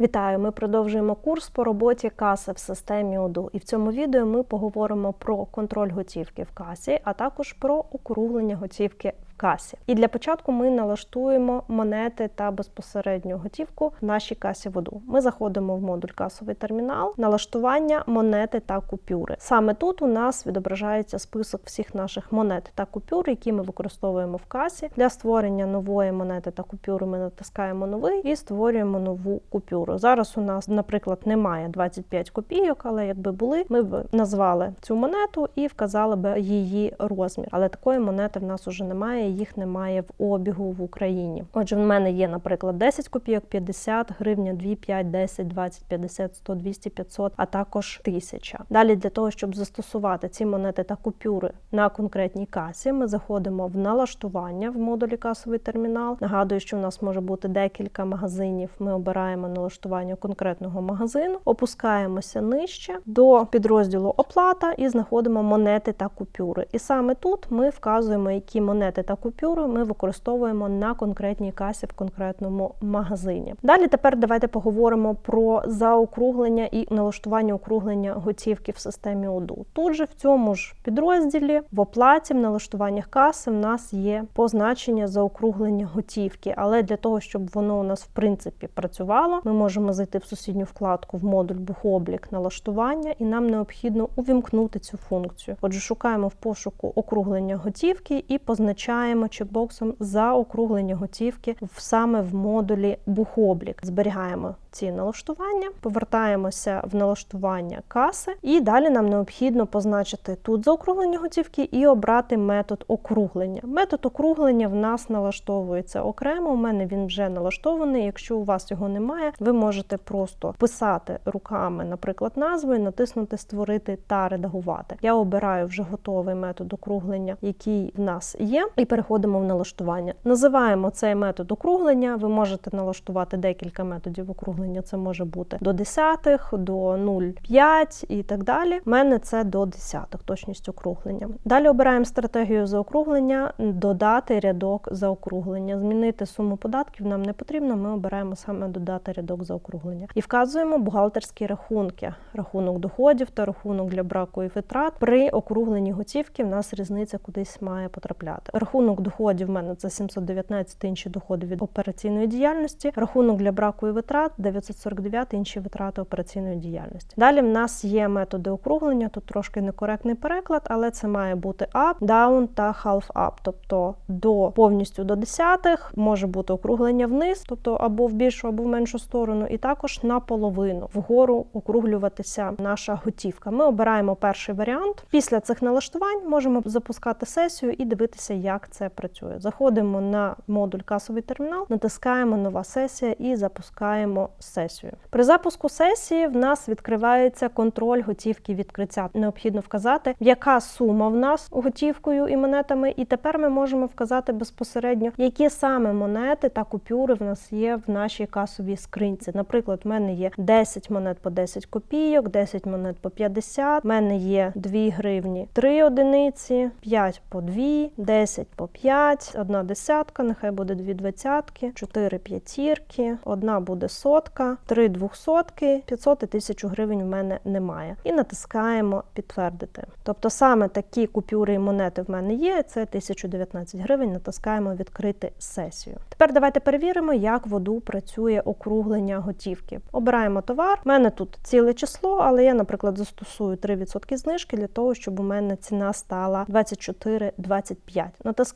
Вітаю! Ми продовжуємо курс по роботі каси в системі ОДУ. І в цьому відео ми поговоримо про контроль готівки в касі, а також про округлення готівки касі. І для початку ми налаштуємо монети та безпосередню готівку в нашій касі в ОДУ. Ми заходимо в модуль касовий термінал, налаштування монети та купюри. Саме тут у нас відображається список всіх наших монет та купюр, які ми використовуємо в касі. Для створення нової монети та купюри ми натискаємо новий і створюємо нову купюру. Зараз у нас, наприклад, немає 25 копійок, але якби були, ми б назвали цю монету і вказали б її розмір. Але такої монети в нас уже немає, їх немає в обігу в Україні. Отже, в мене є, наприклад, 10 копійок, 50 гривня, 2, 5, 10, 20, 50, 100, 200, 500, а також 1000. Далі для того, щоб застосувати ці монети та купюри на конкретній касі, ми заходимо в налаштування в модулі касовий термінал. Нагадую, що у нас може бути декілька магазинів. Ми обираємо налаштування конкретного магазину, опускаємося нижче до підрозділу оплата і знаходимо монети та купюри. І саме тут ми вказуємо, які монети та купюри ми використовуємо на конкретній касі в конкретному магазині. Далі тепер давайте поговоримо про заокруглення і налаштування округлення готівки в системі ОДУ. Тут же в цьому ж підрозділі в оплаті в налаштуваннях каси в нас є позначення заокруглення готівки, але для того, щоб воно у нас в принципі працювало, ми можемо зайти в сусідню вкладку в модуль бухоблік налаштування, і нам необхідно увімкнути цю функцію. Отже, шукаємо в пошуку округлення готівки і позначаємо чекбоксом заокруглення готівки саме в модулі бухоблік. Зберігаємо ці налаштування, повертаємося в налаштування каси, і далі нам необхідно позначити тут заокруглення готівки і обрати метод округлення. Метод округлення в нас налаштовується окремо. У мене він вже налаштований. Якщо у вас його немає, ви можете просто писати руками, наприклад, назву і натиснути Створити та редагувати. Я обираю вже готовий метод округлення, який в нас є, і переходимо в налаштування. Називаємо цей метод округлення. Ви можете налаштувати декілька методів округлення. Це може бути до десятих, до 0,5 і так далі. У мене це до десятих, точність округлення. Далі обираємо стратегію заокруглення, додати рядок заокруглення. Змінити суму податків нам не потрібно. Ми обираємо саме додати рядок заокруглення і вказуємо бухгалтерські рахунки, рахунок доходів та рахунок для браку і витрат. При округленні готівки в нас різниця кудись має потрапляти. Рахунок доходів в мене це 719 інші доходи від операційної діяльності. Рахунок для браку і витрат 949 інші витрати операційної діяльності. Далі в нас є методи округлення. Тут трошки некоректний переклад, але це має бути up, down та half up, тобто до повністю до десятих може бути округлення вниз, тобто або в більшу, або в меншу сторону, і також наполовину вгору округлюватися наша готівка. Ми обираємо перший варіант. Після цих налаштувань можемо запускати сесію і дивитися, як це працює. Заходимо на модуль касовий термінал, натискаємо нова сесія і запускаємо сесію. При запуску сесії в нас відкривається контроль готівки відкриття. Необхідно вказати, яка сума в нас готівкою і монетами, і тепер ми можемо вказати безпосередньо, які саме монети та купюри в нас є в нашій касовій скринці. Наприклад, в мене є 10 монет по 10 копійок, 10 монет по 50, в мене є 2 гривні 3 одиниці, 5 по 2, 10 по 5, одна десятка, нехай буде 2 двадцятки, 4 п'ятірки, одна буде сотка, 3 двохсотки, 500 і 1000 гривень в мене немає. І натискаємо підтвердити. Тобто саме такі купюри і монети в мене є. Це 1019 гривень. Натискаємо відкрити сесію. Тепер давайте перевіримо, як в ОДУ працює округлення готівки. Обираємо товар. У мене тут ціле число, але я, наприклад, застосую 3% знижки для того, щоб у мене ціна стала 24,25. Натискаємо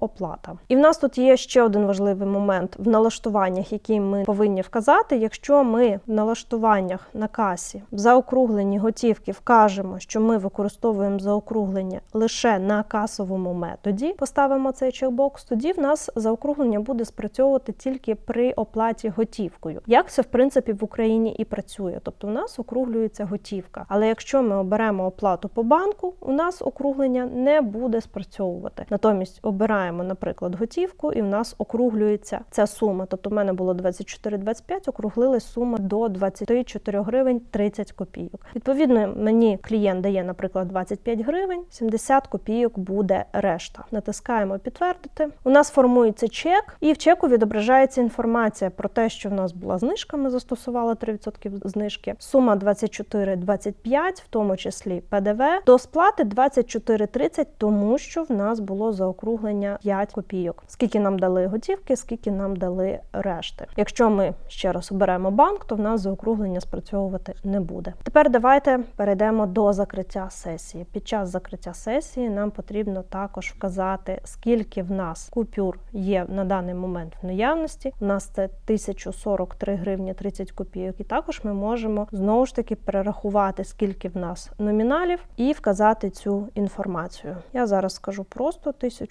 оплата. І в нас тут є ще один важливий момент в налаштуваннях, які ми повинні вказати. Якщо ми в налаштуваннях на касі в заокругленні готівки вкажемо, що ми використовуємо заокруглення лише на касовому методі, поставимо цей чекбокс, тоді в нас заокруглення буде спрацьовувати тільки при оплаті готівкою. Як це в принципі в Україні і працює? Тобто, у нас округлюється готівка. Але якщо ми оберемо оплату по банку, у нас округлення не буде спрацьовувати. Натомість Ось обираємо, наприклад, готівку, і в нас округлюється ця сума. Тобто, в мене було 24,25, округлилась сума до 24 гривень 30 копійок. Відповідно, мені клієнт дає, наприклад, 25 гривень, 70 копійок буде решта. Натискаємо підтвердити. У нас формується чек, і в чеку відображається інформація про те, що в нас була знижка. Ми застосували 3% знижки. Сума 24,25, в тому числі ПДВ. До сплати 24,30, тому що в нас було заокруглення 5 копійок. Скільки нам дали готівки, скільки нам дали решти. Якщо ми ще раз оберемо банк, то в нас заокруглення спрацьовувати не буде. Тепер давайте перейдемо до закриття сесії. Під час закриття сесії нам потрібно також вказати, скільки в нас купюр є на даний момент в наявності. У нас це 1043 гривні 30 копійок. І також ми можемо знову ж таки перерахувати, скільки в нас номіналів, і вказати цю інформацію. Я зараз скажу просто 1043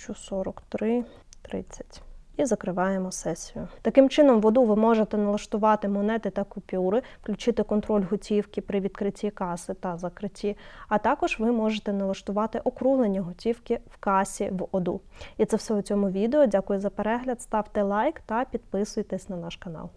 30 і закриваємо сесію. Таким чином, в ОДУ ви можете налаштувати монети та купюри, включити контроль готівки при відкритті каси та закритті, а також ви можете налаштувати округлення готівки в касі в ОДУ. І це все у цьому відео. Дякую за перегляд. Ставте лайк та підписуйтесь на наш канал.